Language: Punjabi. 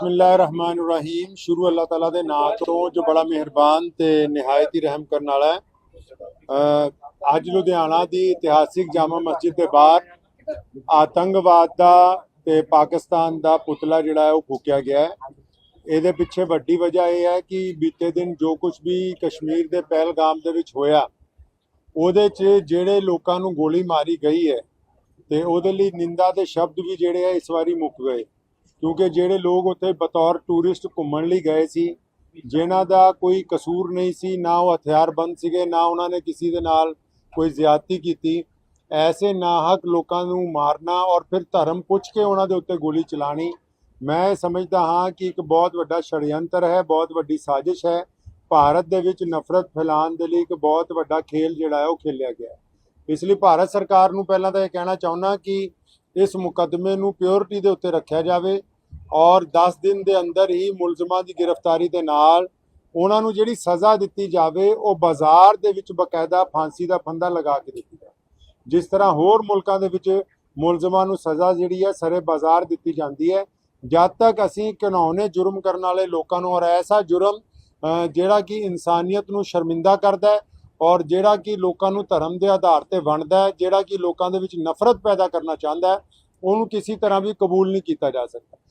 ਬਿਸਮਿਲ੍ਲਾਹਿਰਰਹਿਮਾਨਿਰਰਹੀਮ। ਸ਼ੁਰੂ ਅੱਲਾਹ ਤਾਲਾ ਦੇ ਨਾਮ ਤੋਂ ਜੋ ਬੜਾ ਮਿਹਰਬਾਨ ਤੇ ਨਿਹਾਇਤ ਹੀ ਰਹਿਮ ਕਰਨ ਵਾਲਾ ਹੈ। ਅੱਜ ਲੁਧਿਆਣਾ ਦੀ ਇਤਿਹਾਸਿਕ ਜਾਮਾ ਮਸਜਿਦ ਦੇ ਬਾਹਰ ਆਤੰਕਵਾਦ ਦਾ ਤੇ ਪਾਕਿਸਤਾਨ ਦਾ ਪੁਤਲਾ ਜਿਹੜਾ ਹੈ ਉਹ ਫੂਕਿਆ ਗਿਆ ਹੈ। ਇਹਦੇ ਪਿੱਛੇ ਵੱਡੀ ਵਜ੍ਹਾ ਇਹ ਹੈ ਕਿ ਬੀਤੇ ਦਿਨ ਜੋ ਕੁਝ ਵੀ ਕਸ਼ਮੀਰ ਦੇ ਪਹਿਲਗਾਮ ਦੇ ਵਿੱਚ ਹੋਇਆ, ਉਹਦੇ 'ਚ ਜਿਹੜੇ ਲੋਕਾਂ ਨੂੰ ਗੋਲੀ ਮਾਰੀ ਗਈ ਹੈ ਤੇ ਉਹਦੇ ਲਈ ਨਿੰਦਾ ਦੇ ਸ਼ਬਦ ਵੀ ਜਿਹੜੇ ਆ ਇਸ ਵਾਰੀ ਮੁੱਕ ਗਏ। ਕਿਉਂਕਿ ਜਿਹੜੇ ਲੋਕ ਉੱਥੇ ਬਤੌਰ ਟੂਰਿਸਟ ਘੁੰਮਣ ਲਈ ਗਏ ਸੀ, ਜਿਨ੍ਹਾਂ ਦਾ ਕੋਈ ਕਸੂਰ ਨਹੀਂ ਸੀ, ਨਾ ਉਹ ਹਥਿਆਰਬੰਦ ਸੀਗੇ, ਨਾ ਉਹਨਾਂ ਨੇ ਕਿਸੇ ਦੇ ਨਾਲ ਕੋਈ ਜ਼ਿਆਦਤੀ ਕੀਤੀ। ਐਸੇ ਨਾਹਕ ਲੋਕਾਂ ਨੂੰ ਮਾਰਨਾ ਔਰ ਫਿਰ ਧਰਮ ਪੁੱਛ ਕੇ ਉਹਨਾਂ ਦੇ ਉੱਤੇ ਗੋਲੀ ਚਲਾਣੀ ਮੈਂ ਸਮਝਦਾ ਹਾਂ ਕਿ ਇੱਕ ਬਹੁਤ ਵੱਡਾ ਛੜਯੰਤਰ ਹੈ, ਬਹੁਤ ਵੱਡੀ ਸਾਜ਼ਿਸ਼ ਹੈ। ਭਾਰਤ ਦੇ ਵਿੱਚ ਨਫ਼ਰਤ ਫੈਲਾਉਣ ਦੇ ਲਈ ਇੱਕ ਬਹੁਤ ਵੱਡਾ ਖੇਲ ਜਿਹੜਾ ਹੈ, ਉਹ ਖੇਲਿਆ ਗਿਆ ਇਸ ਲਈ ਭਾਰਤ ਸਰਕਾਰ ਨੂੰ ਪਹਿਲਾਂ ਤਾਂ ਇਹ ਕਹਿਣਾ ਚਾਹੁੰਦਾ ਕਿ ਇਸ ਮੁਕੱਦਮੇ ਨੂੰ ਪਿਓਰਿਟੀ ਦੇ ਉੱਤੇ ਰੱਖਿਆ ਜਾਵੇ ਔਰ 10 ਦਿਨ ਦੇ ਅੰਦਰ ਹੀ ਮੁਲਜ਼ਮਾਂ ਦੀ ਗ੍ਰਿਫਤਾਰੀ ਦੇ ਨਾਲ ਉਹਨਾਂ ਨੂੰ ਜਿਹੜੀ ਸਜ਼ਾ ਦਿੱਤੀ ਜਾਵੇ, ਉਹ ਬਾਜ਼ਾਰ ਦੇ ਵਿੱਚ ਬਕਾਇਦਾ ਫਾਂਸੀ ਦਾ ਫੰਦਾ ਲਗਾ ਕੇ ਦਿੱਤੀ ਜਾਵੇ। ਜਿਸ ਤਰ੍ਹਾਂ ਹੋਰ ਮੁਲਕਾਂ ਦੇ ਵਿੱਚ ਮੁਲਜ਼ਮਾਂ ਨੂੰ ਸਜ਼ਾ ਜਿਹੜੀ ਹੈ, ਸਰੇ ਬਾਜ਼ਾਰ ਦਿੱਤੀ ਜਾਂਦੀ ਹੈ। ਜਦ ਤੱਕ ਅਸੀਂ ਘਿਨੌਣੇ ਜੁਰਮ ਕਰਨ ਵਾਲੇ ਲੋਕਾਂ ਨੂੰ, ਔਰ ਐਸਾ ਜੁਰਮ ਜਿਹੜਾ ਕਿ ਇਨਸਾਨੀਅਤ ਨੂੰ ਸ਼ਰਮਿੰਦਾ ਕਰਦਾ ਹੈ, ਔਰ ਜਿਹੜਾ ਕਿ ਲੋਕਾਂ ਨੂੰ ਧਰਮ ਦੇ ਆਧਾਰ ਤੇ ਵੰਡਦਾ ਹੈ, ਜਿਹੜਾ ਕਿ ਲੋਕਾਂ ਦੇ ਵਿੱਚ ਨਫ਼ਰਤ ਪੈਦਾ ਕਰਨਾ ਚਾਹੁੰਦਾ ਹੈ, ਉਹਨੂੰ ਕਿਸੇ ਤਰ੍ਹਾਂ ਵੀ ਕਬੂਲ ਨਹੀਂ ਕੀਤਾ ਜਾ ਸਕਦਾ।